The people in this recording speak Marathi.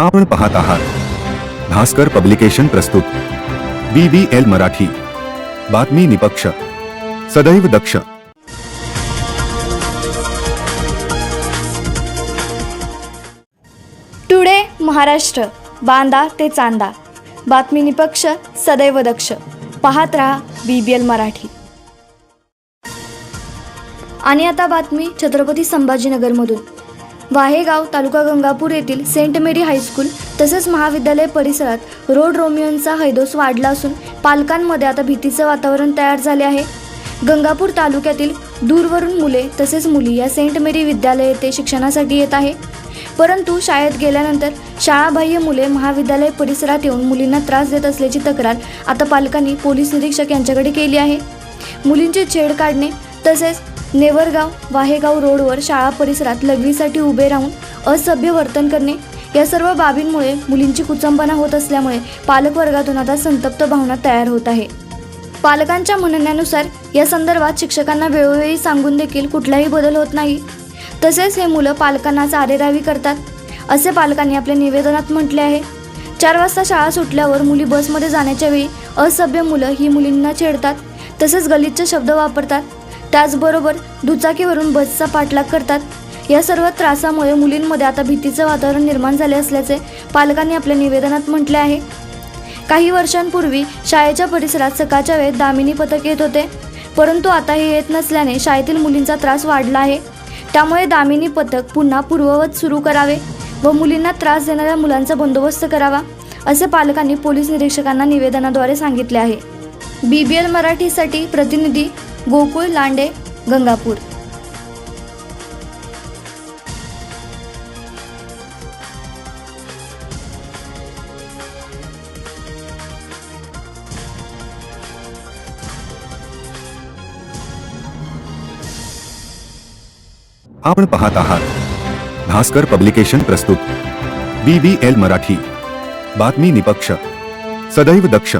आपण पाहत आहात. भास्कर पब्लिकेशन प्रस्तुत. B B L Marathi. बातमी निपक्ष. सदैव दक्ष. टुडे महाराष्ट्र. बांदा ते चांदा. बातमी निपक्ष सदैव दक्ष. पाहत रहा बी बी एल मराठी. आणि आता बातमी छत्रपती संभाजीनगरमधून. वाहेगाव तालुका गंगापूर येथील सेंट मेरी हायस्कूल तसेच महाविद्यालय परिसरात रोड रोमियोंचा हैदोस वाढला असून पालकांमध्ये आता भीतीचं वातावरण तयार झाले आहे. गंगापूर तालुक्यातील दूरवरून मुले तसेच मुली या सेंट मेरी विद्यालय येथे शिक्षणासाठी येत आहे. परंतु शाळेत गेल्यानंतर शाळाबाह्य मुले महाविद्यालय परिसरात येऊन मुलींना त्रास देत असल्याची तक्रार आता पालकांनी पोलीस निरीक्षक यांच्याकडे केली आहे. मुलींचे छेड काढणे तसेच नेवरगाव वाहेगाव रोडवर शाळा परिसरात लघवीसाठी उभे राहून असभ्य वर्तन करणे या सर्व बाबींमुळे मुलींची कुचंबना होत असल्यामुळे पालकवर्गातून आता संतप्त भावना तयार होत आहे. पालकांच्या म्हणण्यानुसार या संदर्भात शिक्षकांना वेळोवेळी सांगून देखील कुठलाही बदल होत नाही. तसेच हे मुलं पालकांना चारेरावी करतात असे पालकांनी आपल्या निवेदनात म्हटले आहे. चार वाजता शाळा सुटल्यावर मुली बसमध्ये जाण्याच्या वेळी असभ्य मुलं ही मुलींना छेडतात तसेच गलिच्छ शब्द वापरतात. त्याचबरोबर दुचाकीवरून बसचा पाठलाग करतात. या सर्व त्रासामुळे मुलींमध्ये आता भीतीचं वातावरण निर्माण झाले असल्याचे पालकांनी आपल्या निवेदनात म्हटले आहे. काही वर्षांपूर्वी शाळेच्या परिसरात सकाळच्या वेळेत दामिनी पथक येत होते. परंतु आता हे येत नसल्याने शाळेतील मुलींचा त्रास वाढला आहे. त्यामुळे दामिनी पथक पुन्हा पूर्ववत सुरू करावे व मुलींना त्रास देणाऱ्या मुलांचा बंदोबस्त करावा असे पालकांनी पोलीस निरीक्षकांना निवेदनाद्वारे सांगितले आहे. बी बी एल मराठीसाठी प्रतिनिधी गोकुळ लांडे गंगापूर. आपण पाहत आहात. भास्कर पब्लिकेशन प्रस्तुत. B B L Marathi. बातमी निपक्ष. सदैव दक्ष.